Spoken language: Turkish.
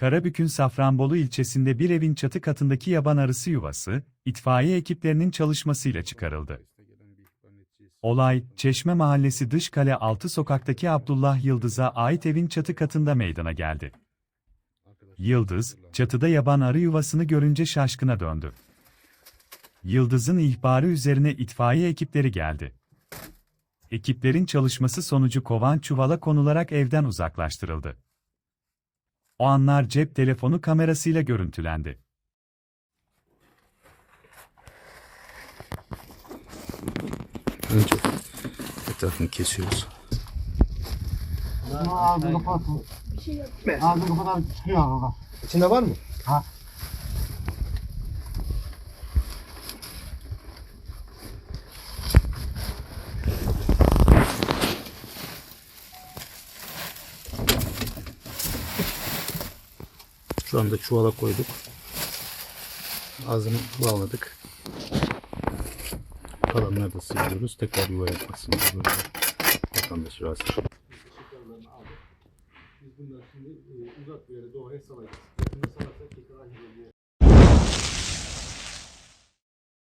Karabük'ün Safranbolu ilçesinde bir evin çatı katındaki yaban arısı yuvası, itfaiye ekiplerinin çalışmasıyla çıkarıldı. Olay, Çeşme Mahallesi Dışkale Altı Sokak'taki Abdullah Yıldız'a ait evin çatı katında meydana geldi. Yıldız, çatıda yaban arı yuvasını görünce şaşkına döndü. Yıldız'ın ihbarı üzerine itfaiye ekipleri geldi. Ekiplerin çalışması sonucu kovan çuvala konularak evden uzaklaştırıldı. O anlar cep telefonu kamerasıyla görüntülendi. Önce etrafını kesiyoruz. Ağzını kapatın. Ağzını kapatalım çıkıyor arada. İçinde var mı? Ha. Şu anda çuvala koyduk. Ağzını bağladık. Kalanları da sıyırıyoruz. Tekrar yuva yapmasın. Böyle vatandaş rahatsız. Biz bunları şimdi e, uzak bir yere doğaya salacağız.